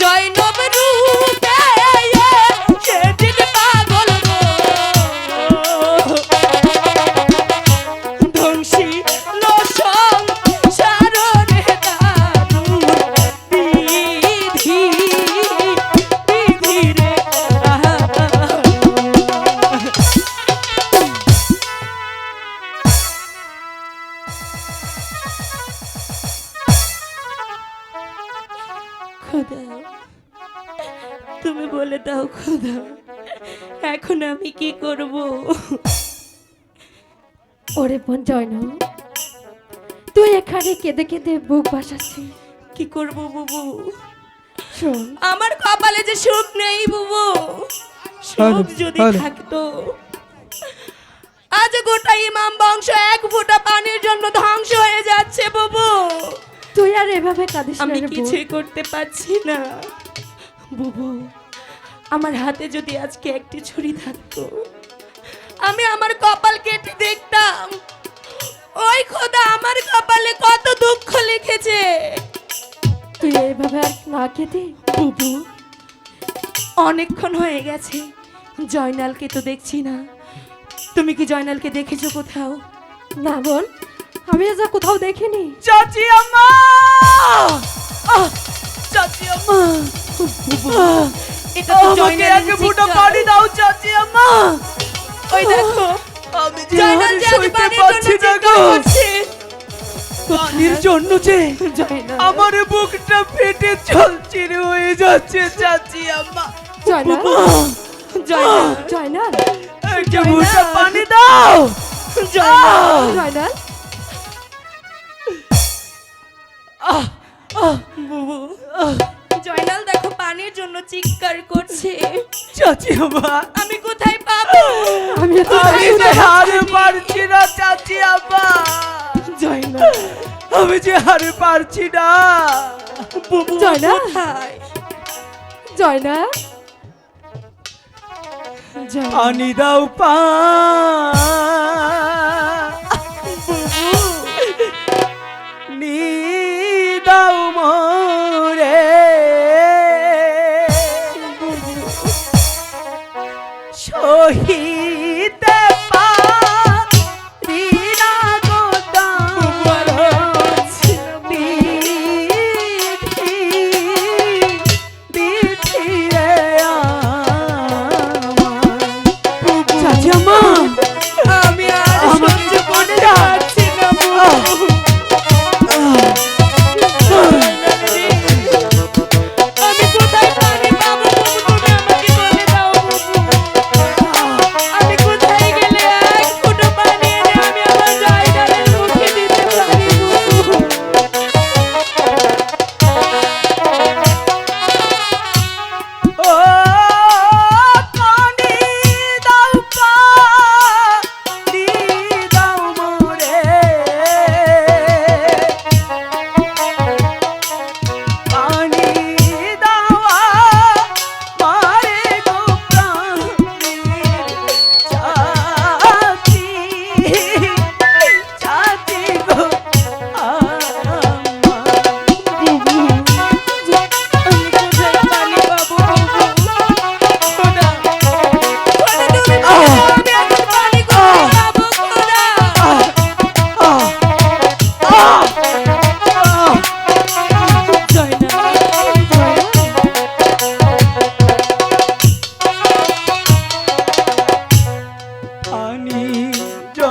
জয় কি ওরে বোন জয়ন তুই এখানে কেঁদে কেঁদে বুক বাসাচ্ছিস কি করব বুবু? শোন। আমার কপালে যে সুখ নেই বুবু সুখ যদি থাকতো আজ গোটা ইমাম বংশ এক ফোঁটা পানির জন্য ধ্বংস হয়ে যাচ্ছে বুবু। তুই আর এভাবে কাঁদিস আমি কিছুই করতে পারছি না। বুবু আমার হাতে যদি আজকে একটি ছুরি থাকতো আমি আমার কপাল কেটে দেখতাম। ওই খোদা আমার কপালে কত দুঃখ লিখেছে। তুই এইভাবে আর না কেঁদে বুবু? অনেকক্ষণ হয়ে গেছে। জয়নালকে তো দেখছি না। তুমি কি জয়নালকে দেখেছ কোথাও? না বল আমি যা কোথাও দেখিনি। চাচি আম্মা! চাচি আম্মা! এটা তো জয়নালের চিৎকার। দাও চাচি আম্মা। ওই দেখো আমি যে আর সইতে পারছি জন্য না গো। পানির জন্য যে? আমার বুকটা ফেটে চলচির হয়ে যাচ্ছে চাচি আম্মা। একটা পানি দাও। জয়নাল বুবু জয়নাল দেখো পানির জন্য চিৎকার করছে। চাচি আমি কোথায় আমি তো হারে পারছি না চাচি জয় জয়নাল আমি যে হারে পারছি না। জয়নাল জয়নাল পানি দাও পা।